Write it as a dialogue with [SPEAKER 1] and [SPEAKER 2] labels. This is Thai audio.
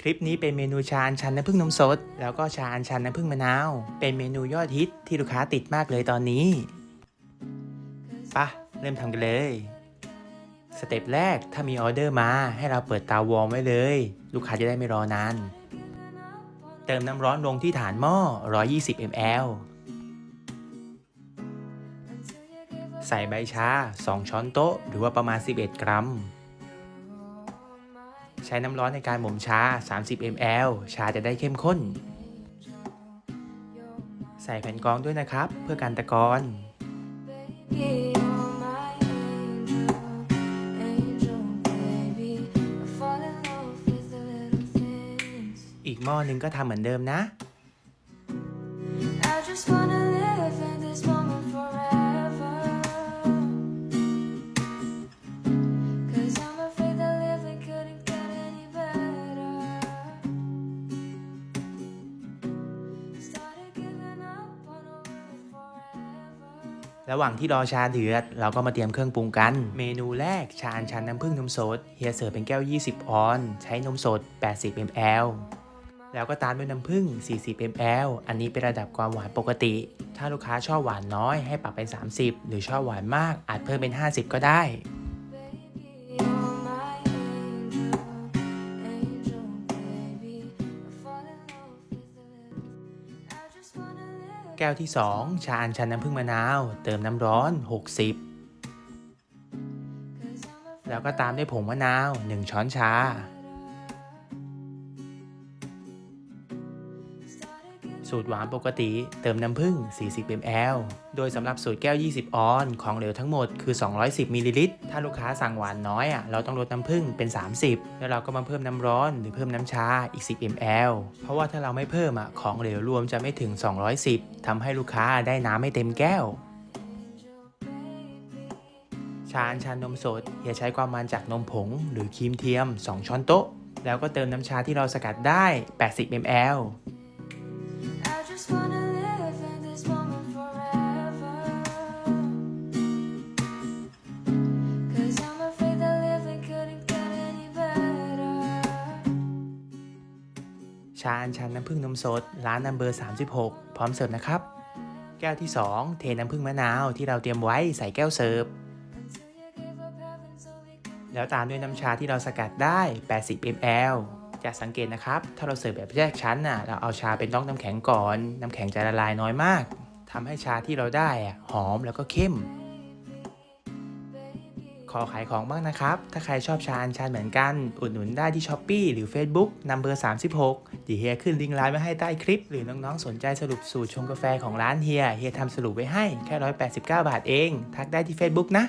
[SPEAKER 1] คลิปนี้เป็นเมนูชาอัญชันน้ำผึ้งนมสด แล้วก็ชาอัญชันน้ำผึ้งมะนาว เป็นเมนูยอดฮิตที่ลูกค้าติดมากเลยตอนนี้ปะเริ่มทำกันเลย สเต็ปแรกถ้ามีออเดอร์มาให้เราเปิดเตาวอร์มไว้เลย ลูกค้าจะได้ไม่รอนาน เติมน้ำร้อนลงที่ฐานหม้อ 120 ml ใส่ใบชา 2 ช้อนโต๊ะ หรือว่าประมาณ 11 กรัม ใช้น้ำร้อนในการหม่มชา 30 ml ชาจะได้เข้มข้น ใส่แผ่นกรองด้วยนะครับ เพื่อการตะกอนอีกหม้อหนึงก็ทำเหมือนเดิมนะ
[SPEAKER 2] I just wanna
[SPEAKER 1] ระหว่างที่รอชาเดือด เราก็มาเตรียมเครื่องปรุงกัน เมนูแรกชาอัญชันน้ำผึ้งนมสดเฮียเสิร์ฟเป็นแก้ว 20 ออน ใช้นมสด 80 ml แล้วก็ตามด้วยน้ำผึ้ง 40 ml อันนี้เป็นระดับความหวานปกติ ถ้าลูกค้าชอบหวานน้อยให้ปรับเป็น 30 หรือชอบหวานมากอาจเพิ่มเป็น 50 ก็ได้ แก้วที่ 2 ชาอัญชันน้ำผึ้งมะนาว เติมน้ำร้อน 60 แล้วก็ตามด้วยผงมะนาว 1 ช้อนชา สูตรหวานปกติ เติมน้ำผึ้ง 40 ml โดยสำหรับสูตรแก้ว 20 ออนของเหลวทั้งหมดคือ 210 มิลลิลิตร ถ้าลูกค้าสั่งหวานน้อยอะเราต้องลดน้ำผึ้งเป็น 30 แล้วเราก็มาเพิ่มน้ำร้อนหรือเพิ่มน้ำชาอีก 10 ml เพราะว่าถ้าเราไม่เพิ่มอะของเหลวรวมจะไม่ถึง 210ทำให้ลูกค้าได้น้ำไม่เต็มแก้วชาอัญชันนมสด อย่าใช้ความมันจากนมผง หรือครีมเทียม 2 ช้อนโต๊ะ แล้วก็เติมน้ำชาที่เราสกัดได้ 80 ml ชาอัญชันน้ำผึ้งนมสด ร้านนัมเบอร์ 36 พร้อมเสิร์ฟนะครับ แก้วที่ 2 เทน้ำผึ้งมะนาวที่เราเตรียมไว้ใส่แก้วเสิร์ฟ แล้วตามด้วยน้ำชาที่เราสกัดได้ 80 ml จะสังเกตนะครับ ถ้าเราเสิร์ฟแบบแยกชั้นน่ะ เราเอาชาเป็นต้องน้ำแข็งก่อน น้ำแข็งจะละลายน้อยมาก ทำให้ชาที่เราได้อะหอมแล้วก็เข้ม ขอขายของบ้างนะครับ ถ้าใครชอบชาอัญชันเหมือนกัน อุดหนุนได้ที่ s h อป e e หรือ Facebook นัมเบอร์36ดีเฮียขึ้นลิงก์ไลน์ไว้ให้ใต้คลิป หรือน้องๆ สนใจสรุปสูตรชงกาแฟของร้านเฮีย เฮียทำสรุปไว้ให้แค่ 189 บาทเอง ทักได้ที่ Facebook นะ